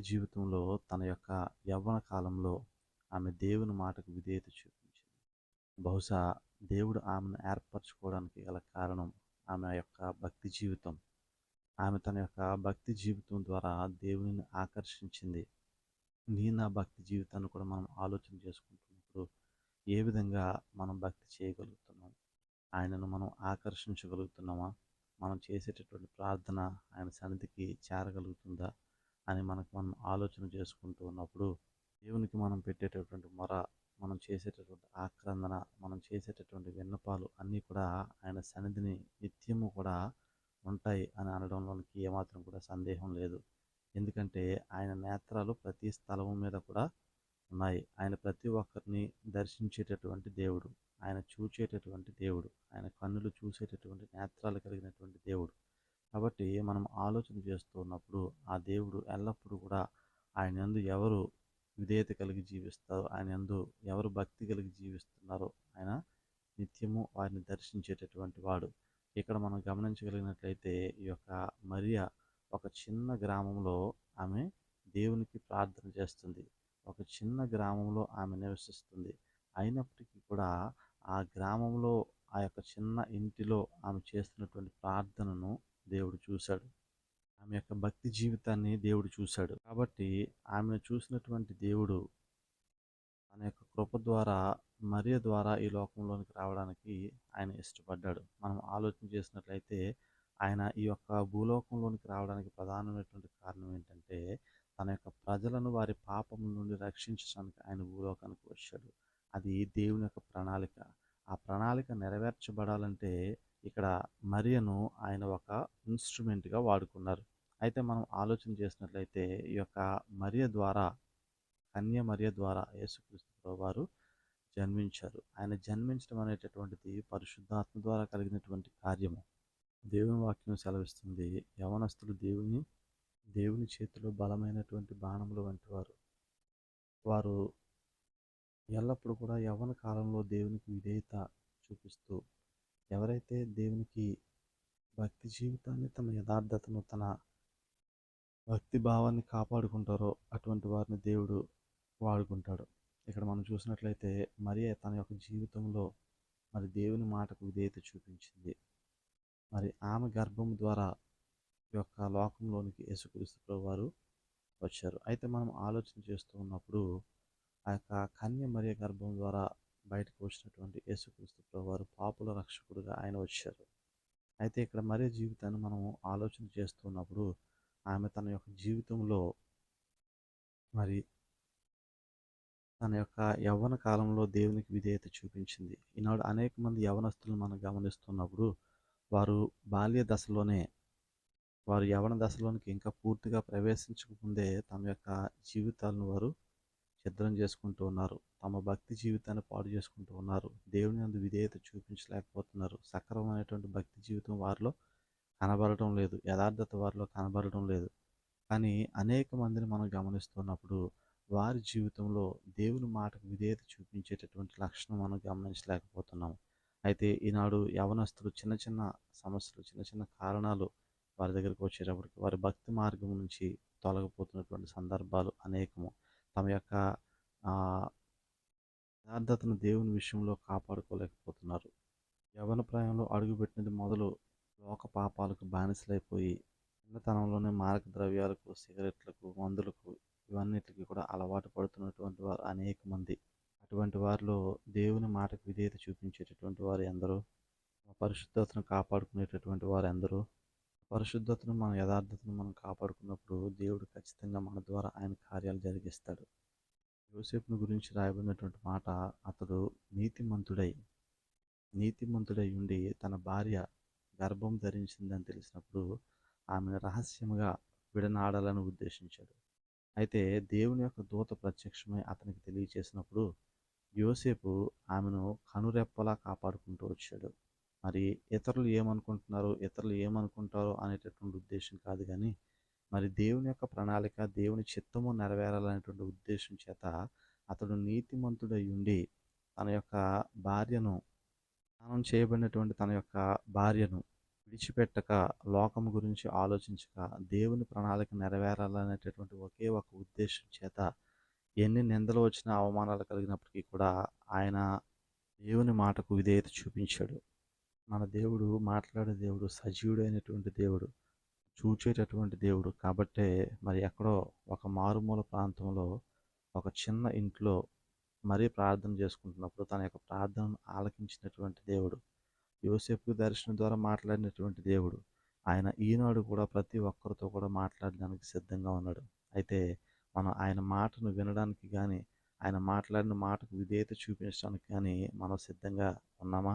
జీవితంలో తన యొక్క యవ్వన కాలంలో ఆమె దేవుని మాటకు విధేయత చూపించింది. బహుశా దేవుడు ఆమెను ఏర్పరచుకోవడానికి గల కారణం ఆమె యొక్క భక్తి జీవితం. ఆమె తన యొక్క భక్తి జీవితం ద్వారా దేవునిని ఆకర్షించింది. నీ నా భక్తి జీవితాన్ని కూడా మనం ఆలోచన చేసుకుంటున్నప్పుడు ఏ విధంగా మనం భక్తి చేయగలుగుతున్నాం? ఆయనను మనం ఆకర్షించగలుగుతున్నామా? మనం చేసేటటువంటి ప్రార్థన ఆయన సన్నిధికి చేరగలుగుతుందా? అని మనకు మనం ఆలోచన చేసుకుంటూ ఉన్నప్పుడు దేవునికి మనం పెట్టేటటువంటి మొర మనం చేసేటటువంటి ఆక్రందన మనం చేసేటటువంటి విన్నపాలు అన్నీ కూడా ఆయన సన్నిధిని నిత్యము కూడా ఉంటాయి అని అనడంలోనికి ఏమాత్రం కూడా సందేహం లేదు. ఎందుకంటే ఆయన నేత్రాలు ప్రతి స్థలం మీద కూడా ఉన్నాయి. ఆయన ప్రతి ఒక్కరిని దర్శించేటటువంటి దేవుడు ఆయన చూచేటటువంటి దేవుడు ఆయన కన్నులు చూసేటటువంటి నేత్రాలు కలిగినటువంటి దేవుడు. కాబట్టి మనం ఆలోచన చేస్తూ ఉన్నప్పుడు ఆ దేవుడు ఎల్లప్పుడూ కూడా ఆయన ఎందు ఎవరు విధేయత కలిగి జీవిస్తారో ఆయన ఎందు ఎవరు భక్తి కలిగి జీవిస్తున్నారో ఆయన నిత్యము వారిని దర్శించేటటువంటి వాడు. ఇక్కడ మనం గమనించగలిగినట్లయితే ఈ యొక్క మరియా ఒక చిన్న గ్రామంలో ఆమె దేవునికి ప్రార్థన చేస్తుంది. ఒక చిన్న గ్రామంలో ఆమె నివసిస్తుంది. అయినప్పటికీ కూడా ఆ గ్రామంలో ఆ యొక్క చిన్న ఇంటిలో ఆమె చేస్తున్నటువంటి ప్రార్థనను దేవుడు చూశాడు. ఆమె యొక్క భక్తి జీవితాన్ని దేవుడు చూశాడు. కాబట్టి ఆమెను చూసినటువంటి దేవుడు తన యొక్క కృప ద్వారా మరియ ద్వారా ఈ లోకంలోనికి రావడానికి ఆయన ఇష్టపడ్డాడు. మనం ఆలోచన చేసినట్లయితే ఆయన ఈ యొక్క భూలోకంలోనికి రావడానికి ప్రధానమైనటువంటి కారణం ఏంటంటే తన యొక్క ప్రజలను వారి పాపం నుండి రక్షించడానికి ఆయన భూలోకానికి వచ్చాడు. అది దేవుని యొక్క ప్రణాళిక. ఆ ప్రణాళిక నెరవేర్చబడాలంటే ఇక్కడ మరియను ఆయన ఒక ఇన్స్ట్రుమెంట్గా వాడుకున్నారు. అయితే మనం ఆలోచన చేసినట్లయితే ఈ యొక్క మరియ ద్వారా కన్య మరియ ద్వారా యేసుక్రీస్తు వారు జన్మించారు. ఆయన జన్మించడం అనేటటువంటిది పరిశుద్ధాత్మ ద్వారా కలిగినటువంటి కార్యము. దేవుని వాక్యం సెలవిస్తుంది యవనస్తులు దేవుని దేవుని చేతిలో బలమైనటువంటి బాణములు వంటి వారు. వారు ఎల్లప్పుడూ కూడా యవ్వన కాలంలో దేవునికి విధేయత చూపిస్తూ ఎవరైతే దేవునికి భక్తి జీవితాన్ని తన యథార్థతను తన భక్తి భావాన్ని కాపాడుకుంటారో అటువంటి వారిని దేవుడు వాడుకుంటాడు. ఇక్కడ మనం చూసినట్లయితే మరి తన యొక్క జీవితంలో మరి దేవుని మాటకు విధేయత చూపించింది. మరి ఆమె గర్భం ద్వారా ఈ యొక్క లోకంలోనికి యేసుక్రీస్తు వారు వచ్చారు. అయితే మనం ఆలోచన చేస్తూ ఉన్నప్పుడు ఆ యొక్క కన్య మరియ గర్భం ద్వారా బయటకు వచ్చినటువంటి యేసుక్రీస్తు వారు పాపుల రక్షకుడుగా ఆయన వచ్చారు. అయితే ఇక్కడ మరే జీవితాన్ని మనం ఆలోచన చేస్తున్నప్పుడు ఆమె తన యొక్క జీవితంలో మరి తన యొక్క యవ్వన కాలంలో దేవునికి విధేయత చూపించింది. ఈనాడు అనేక మంది యవనస్తులను మనం గమనిస్తున్నప్పుడు వారు బాల్య దశలోనే వారు యవన దశలోనికి ఇంకా పూర్తిగా ప్రవేశించకముందే తమ యొక్క జీవితాలను వారు ఛిద్రం చేసుకుంటూ ఉన్నారు. తమ భక్తి జీవితాన్ని పాడు చేసుకుంటూ ఉన్నారు. దేవుని అందు విధేయత చూపించలేకపోతున్నారు. సక్రమమైనటువంటి భక్తి జీవితం వారిలో కనబడటం లేదు. యథార్థత వారిలో కనబడటం లేదు. కానీ అనేక మందిని మనం గమనిస్తున్నప్పుడు వారి జీవితంలో దేవుని మాటకు విధేయత చూపించేటటువంటి లక్షణం మనం గమనించలేకపోతున్నాము. అయితే ఈనాడు యవనస్తులు చిన్న చిన్న సమస్యలు చిన్న చిన్న కారణాలు వారి దగ్గరికి వచ్చేటప్పటికి వారి భక్తి మార్గం నుంచి తొలగిపోతున్నటువంటి సందర్భాలు అనేకము. తమ యొక్క యథార్థతను దేవుని విషయంలో కాపాడుకోలేకపోతున్నారు. యవన ప్రాయంలో అడుగుపెట్టినది మొదలు లోక పాపాలకు బానిసలైపోయి చిన్నతనంలోనే మారక ద్రవ్యాలకు సిగరెట్లకు మందులకు ఇవన్నిటికీ కూడా అలవాటు పడుతున్నటువంటి వారు అనేక మంది. అటువంటి వారిలో దేవుని మాటకు విధేయత చూపించేటటువంటి వారు ఎందరో పరిశుద్ధతను కాపాడుకునేటటువంటి వారు ఎందరో పరిశుద్ధతను మన యథార్థతను మనం కాపాడుకున్నప్పుడు దేవుడు ఖచ్చితంగా మన ద్వారా ఆయన కార్యాలు జరిగిస్తాడు. యోసేపును గురించి రాయబడినటువంటి మాట అతడు నీతిమంతుడై నీతిమంతుడై ఉండి తన భార్య గర్భం ధరించిందని తెలిసినప్పుడు ఆమెను రహస్యముగా విడనాడాలని ఉద్దేశించాడు. అయితే దేవుని యొక్క దూత ప్రత్యక్షమై అతనికి తెలియచేసినప్పుడు యోసేపు ఆమెను కనురెప్పలా కాపాడుకుంటూ వచ్చాడు. మరి ఇతరులు ఏమనుకుంటున్నారు ఇతరులు ఏమనుకుంటారో అనేటటువంటి ఉద్దేశం కాదు కానీ మరి దేవుని యొక్క ప్రణాళిక దేవుని చిత్తము నెరవేరాలనేటువంటి ఉద్దేశం చేత అతడు నీతిమంతుడై ఉండి తన యొక్క భార్యను స్నానం చేయబడినటువంటి తన యొక్క భార్యను విడిచిపెట్టక లోకం గురించి ఆలోచించక దేవుని ప్రణాళిక నెరవేరాలనేటటువంటి ఒకే ఒక ఉద్దేశం చేత ఎన్ని నిందలు వచ్చినా అవమానాలు కలిగినప్పటికీ కూడా ఆయన దేవుని మాటకు విధేయత చూపించాడు. మన దేవుడు మాట్లాడే దేవుడు సజీవుడైనటువంటి దేవుడు. చూచేటటువంటి దేవుడు. కాబట్టే మరి ఎక్కడో ఒక మారుమూల ప్రాంతంలో ఒక చిన్న ఇంట్లో మరీ ప్రార్థన చేసుకుంటున్నప్పుడు తన యొక్క ప్రార్థనను ఆలకించినటువంటి దేవుడు యోసేపు దర్శనం ద్వారా మాట్లాడినటువంటి దేవుడు ఆయన ఈనాడు కూడా ప్రతి ఒక్కరితో కూడా మాట్లాడడానికి సిద్ధంగా ఉన్నాడు. అయితే మనం ఆయన మాటను వినడానికి కానీ ఆయన మాట్లాడిన మాటకు విధేయత చూపించడానికి కానీ మనం సిద్ధంగా ఉన్నామా?